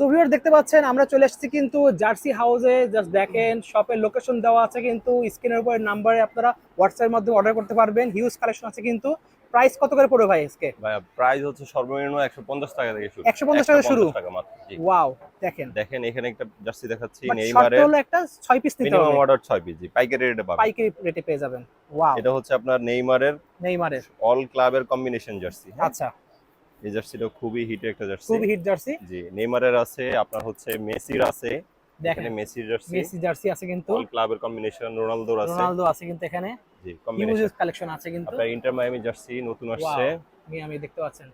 So viewer দেখতে পাচ্ছেন আমরা চলে এসেছি কিন্তু জার্সি হাউসে জাস্ট দেখেন শপের লোকেশন দেওয়া আছে কিন্তু স্ক্রিনের উপর নাম্বারে আপনারা হোয়াটসঅ্যাপের মাধ্যমে অর্ডার করতে পারবেন হিউজ কালেকশন আছে কিন্তু প্রাইস কত করে পড়বে ভাই আজকে? প্রাইস হচ্ছে সর্বনিম্ন একশো পঞ্চাশ টাকা থেকে শুরু। 150 টাকা শুরু? 150 ওয়াও দেখেন। দেখেন এখানে একটা জার্সি দেখাচ্ছি নেইমারের হলো একটা 6 পিস নিতে মিনিমাম অর্ডার ছয় পিস জি পাইকারি রেটে পাবেন। পাইকারি রেটে পেয়ে যাবেন। ওয়াও এটা হচ্ছে আপনার নেইমারের নেইমারের অল ক্লাবের কম্বিনেশন জার্সি আচ্ছা। এই জার্সিটা খুবই হিট একটা জার্সি। খুবই হিট জার্সি। জি নেইমারের আছে আপনার হচ্ছে মেসির আছে। এখানে মেসির জার্সি। মেসি জার্সি আছে কিন্তু। অল ক্লাবের কম্বিনেশন রোনালদোর আছে। রোনালদো আছে কিন্তু এখানে। জি কম্বিনেশন কালেকশন আছে কিন্তু। আপনার ইন্টার মায়ামি জার্সি নতুন আসছে। আমি দেখতে পাচ্ছেন।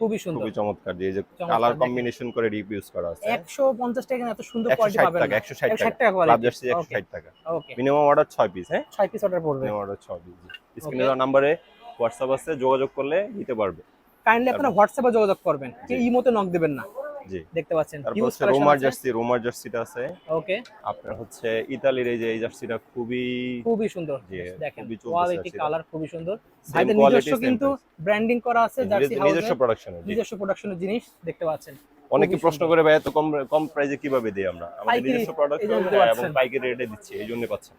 খুবই সুন্দর। খুবই চমৎকার। যে এই যে কালার কম্বিনেশন করে রিপ ইউজ করা আছে। একশো পঞ্চাশ টাকা এত সুন্দর কোয়ালিটি পাবেন টাকা একশো ষাট একশো ষাট টাকা। টাকা ক্লাব জার্সি কোয়ালিটি একশো ওকে ষাট টাকা। ওকে মিনিমাম অর্ডার ছয় পিস হ্যাঁ? ছয় পিস অর্ডার পড়বে। মিনিমাম অর্ডার ছয় পিস স্ক্রিনে দেওয়া নাম্বারে হোয়াটসঅ্যাপ আছে যোগাযোগ করলে নিতে পারবে। কাইন্ডলি আপনারা হোয়াটসঅ্যাপে যোগাযোগ করবেন। কেউ ইমোতে নক দিবেন না। জি। দেখতে পাচ্ছেন রোমার জার্সি রোমার জার্সিটা আছে। ওকে। আপনার হচ্ছে ইতালির এই যে এই জার্সিটা খুবই খুবই সুন্দর। দেখেন কোয়ালিটি কালার খুবই সুন্দর। ভাইদের নিজস্ব কিন্তু ব্র্যান্ডিং করা আছে জার্সি নিজস্ব- হাউসে নিজস্ব প্রোডাকশনের নিজস্ব প্রোডাকশনের জিনিস দেখতে পাচ্ছেন। অনেকে প্রশ্ন করে ভাই এত কম কম প্রাইসে কীভাবে দিই আমরা? আমাদের নিজস্ব জন্য দিতে এবং। পাইকারি রেটে দিচ্ছি এই জন্য পাচ্ছেন।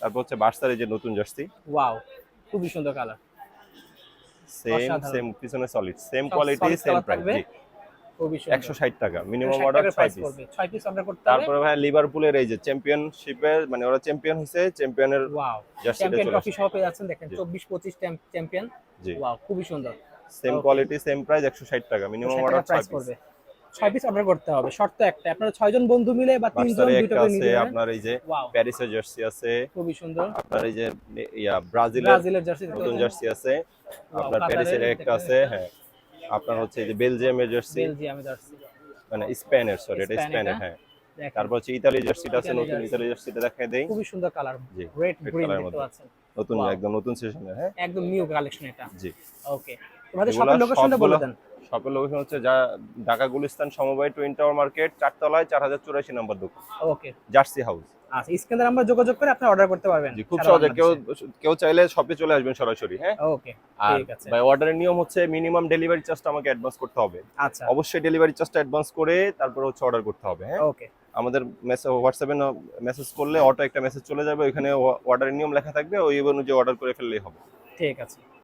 তারপর হচ্ছে বার্সার এই যে নতুন জার্সি। ওয়াও খুবই সুন্দর কালার সেম সেম পিছনে solid same quality same price একশো ষাট টাকা মিনিমাম অর্ডার ছয় পিস ছয় পিস অর্ডার করতে তারপরে ভাই লিভারপুলের এই যে চ্যাম্পিয়নশিপের মানে ওরা চ্যাম্পিয়ন হয়েছে চ্যাম্পিয়নের ওয়াও চ্যাম্পিয়ন কফি শপে যাচ্ছেন দেখেন চব্বিশ পঁচিশ চ্যাম্পিয়ন ওয়াও খুবই সুন্দর। সেম কোয়ালিটি সেম প্রাইস একশো ষাট টাকা মিনিমাম অর্ডার ছয় পিস ছয় পিস অর্ডার করতে হবে শর্ত একটা আপনারা ছয়জন বন্ধু মিলে বা তিনজন দুটো করে যাবেন আপনার এই যে প্যারিসের জার্সি আছে খুবই সুন্দর। আপনার এই যে ইয়া ব্রাজিলের ব্রাজিলের জার্সি নতুন জার্সি আছে আপনার প্যারিসের একটা আছে হ্যাঁ। আপনার হচ্ছে এই যে বেলজিয়ামের জার্সি বেলজিয়ামে জার্সি মানে স্পেনের সরি এটা স্পেন স্পেনের হ্যাঁ। তারপর হচ্ছে ইতালি জার্সিটা আছে নতুন। ইতালি জার্সিটা দেখাই দেই। খুবই সুন্দর কালার রেড গ্রিন দেখতে পাচ্ছেন। নতুন একদম নতুন সেশনের হ্যাঁ। একদম নিউ কালেকশন এটা। জি। ওকে তোমাদের শপের লোকেশনটা বলে দেন। শপের লোকেশন হচ্ছে যা ঢাকা গুলিস্তান সমবায় টুইন টাওয়ার মার্কেট চারতলায় চার হাজার চুরাশি নম্বর দোকান। ওকে। Jersey house. আচ্ছা আমরা যোগাযোগ করে আপনি অর্ডার করতে পারবেন। জি খুব সহজে কেউ কেউ চাইলে শপে চলে আসবেন সরাসরি হ্যাঁ? ওকে ঠিক আছে। ভাই অর্ডারের নিয়ম হচ্ছে মিনিমাম ডেলিভারি চার্জটা আমাকে অ্যাডভান্স করতে হবে। আচ্ছা। অবশ্যই ডেলিভারি চার্জটা অ্যাডভান্স করে তারপর হচ্ছে অর্ডার করতে হবে হ্যাঁ? ওকে। আমাদের হোয়াটসঅ্যাপে মেসেজ করলে অটো একটা মেসেজ চলে যাবে ওইখানে অর্ডারের নিয়ম লেখা থাকবে ওই অনুযায়ী অর্ডার করে ফেললেই হবে। ঠিক আছে।